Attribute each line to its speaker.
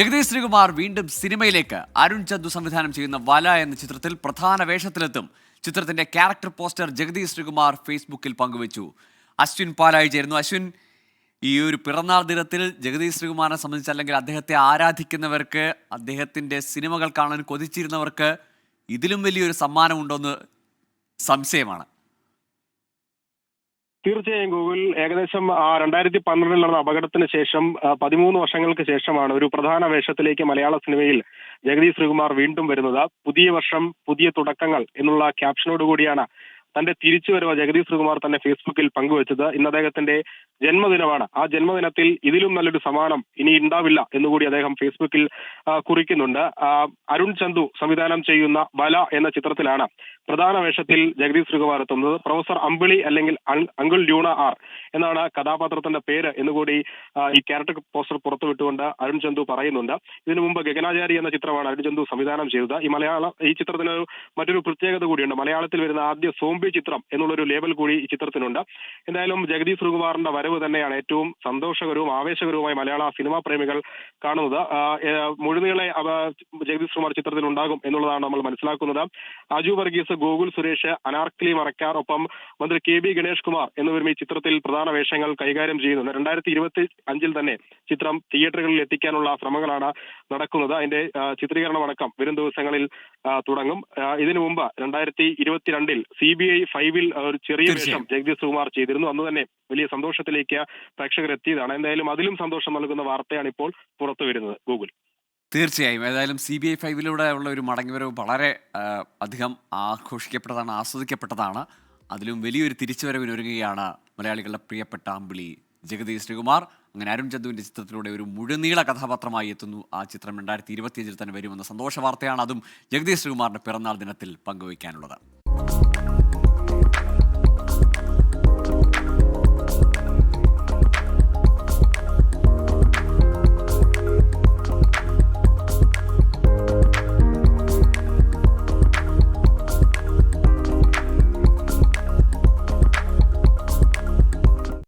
Speaker 1: ജഗദീഷ് ശ്രീകുമാർ വീണ്ടും സിനിമയിലേക്ക് അരുൺ ചന്ദു സംവിധാനം ചെയ്യുന്ന വല എന്ന ചിത്രത്തിൽ പ്രധാന വേഷത്തിലെത്തും. ചിത്രത്തിന്റെ ക്യാരക്ടർ പോസ്റ്റർ ജഗദീഷ് ശ്രീകുമാർ ഫേസ്ബുക്കിൽ പങ്കുവച്ചു. അശ്വിൻ പാലായി ചേരുന്നു. അശ്വിൻ ഈ ഒരു പിറന്നാൾ ദിനത്തിൽ ജഗദീഷ് ശ്രീകുമാറിനെ സംബന്ധിച്ച് അല്ലെങ്കിൽ അദ്ദേഹത്തെ ആരാധിക്കുന്നവർക്ക് അദ്ദേഹത്തിന്റെ സിനിമകൾ കാണാൻ കൊതിച്ചിരുന്നവർക്ക് ഇതിലും വലിയൊരു സമ്മാനമുണ്ടോന്ന് സംശയമാണ്.
Speaker 2: തീർച്ചയായും ഗൂഗിൾ ഏകദേശം രണ്ടായിരത്തി പന്ത്രണ്ടിൽ നടന്ന അപകടത്തിന് ശേഷം ആ, പതിമൂന്ന് വർഷങ്ങൾക്ക് ശേഷമാണ് ഒരു പ്രധാന വേഷത്തിലേക്ക് മലയാള സിനിമയിൽ ജഗദീഷ് ശ്രീകുമാർ വീണ്ടും വരുന്നത്. പുതിയ വർഷം പുതിയ തുടക്കങ്ങൾ എന്നുള്ള ക്യാപ്ഷനോട് കൂടിയാണ് തന്റെ തിരിച്ചുവരവ് ജഗദീഷ് ശ്രീകുമാർ തന്നെ ഫേസ്ബുക്കിൽ പങ്കുവച്ചത് ഇന്ന് അദ്ദേഹത്തിന്റെ ജന്മദിനമാണ്. ആ ജന്മദിനത്തിൽ ഇതിലും നല്ലൊരു സമ്മാനം ഇനി ഉണ്ടാവില്ല എന്നുകൂടി അദ്ദേഹം ഫേസ്ബുക്കിൽ കുറിക്കുന്നുണ്ട്. അരുൺ ചന്തു സംവിധാനം ചെയ്യുന്ന വല എന്ന ചിത്രത്തിലാണ് പ്രധാന വേഷത്തിൽ ജഗദീഷ് ശ്രീകുമാർ എത്തുന്നത്. പ്രൊഫസർ അമ്പിളി അല്ലെങ്കിൽ അങ്- അങ്കിൾ ലൂണ ആർ എന്നാണ് കഥാപാത്രത്തിന്റെ പേര് എന്നുകൂടി ഈ ക്യാരക്ടർ പോസ്റ്റർ പുറത്തുവിട്ടുകൊണ്ട് അരുൺ ചന്തു പറയുന്നുണ്ട്. ഇതിനു മുമ്പ് ഗഗനാചാരി എന്ന ചിത്രമാണ് അരുൺ ചന്തു സംവിധാനം ചെയ്തത്. ഈ മലയാള ഈ ചിത്രത്തിന് മറ്റൊരു പ്രത്യേകത കൂടിയുണ്ട്. മലയാളത്തിൽ വരുന്ന ആദ്യ സോംബി ചിത്രം എന്നുള്ളൊരു ലേബൽ കൂടി ഈ ചിത്രത്തിനുണ്ട്. എന്തായാലും ജഗദീഷ് ശ്രീകുമാറിന്റെ വരവ് തന്നെയാണ് ഏറ്റവും സന്തോഷകരവും ആവേശകരവുമായി മലയാള സിനിമാ പ്രേമികൾ കാണുന്നത്. മുഴുനീളെ ജഗദീഷ് ശ്രീകുമാർ ചിത്രത്തിൽ ഉണ്ടാകും എന്നുള്ളതാണ് നമ്മൾ മനസ്സിലാക്കുന്നത്. അജു വർഗീസ് ഗോകുൽ സുരേഷ് അനാർക്കലി മറക്കാർ ഒപ്പം മന്ത്രി കെ ബി ഗണേഷ് കുമാർ എന്നിവരും ഈ ചിത്രത്തിൽ പ്രധാന വേഷങ്ങൾ കൈകാര്യം ചെയ്യുന്നുണ്ട്. രണ്ടായിരത്തി ഇരുപത്തി അഞ്ചിൽ തന്നെ ചിത്രം തിയേറ്ററുകളിൽ എത്തിക്കാനുള്ള ശ്രമങ്ങളാണ് നടക്കുന്നത്. അതിന്റെ ചിത്രീകരണമടക്കം വരും ദിവസങ്ങളിൽ തുടങ്ങും. ഇതിനു മുമ്പ് രണ്ടായിരത്തി ഇരുപത്തിരണ്ടിൽ സി ബി ഐ ഫൈവിൽ ഒരു ചെറിയ വേഷം. ജഗദീഷ് കുമാർ ചെയ്തിരുന്നു. അന്ന് തന്നെ വലിയ സന്തോഷത്തിലേക്ക് പ്രേക്ഷകർ എത്തിയതാണ് എന്തായാലും അതിലും സന്തോഷം നൽകുന്ന വാർത്തയാണ് ഇപ്പോൾ പുറത്തു വരുന്നത് ഗൂഗിൾ.
Speaker 1: തീർച്ചയായും. ഏതായാലും സി ബി ഐ ഫൈവിലൂടെ ഉള്ള ഒരു മടങ്ങിവരവ് വളരെ അധികം ആഘോഷിക്കപ്പെട്ടതാണ് ആസ്വദിക്കപ്പെട്ടതാണ്. അതിലും വലിയൊരു തിരിച്ചുവരവിന് ഒരുങ്ങുകയാണ് മലയാളികളുടെ പ്രിയപ്പെട്ട അമ്പിളി ജഗതി ശ്രീകുമാർ. അങ്ങനെ അരുൺ ചന്തുവിന്റെ ചിത്രത്തിലൂടെ ഒരു മുഴുനീള കഥാപാത്രമായി എത്തുന്നു ആ ചിത്രം. രണ്ടായിരത്തി ഇരുപത്തിയഞ്ചിൽ തന്നെ വരുമെന്ന സന്തോഷ വാർത്തയാണ് അതും ജഗതി ശ്രീകുമാറിന്റെ പിറന്നാൾ ദിനത്തിൽ പങ്കുവയ്ക്കാനുള്ളത്.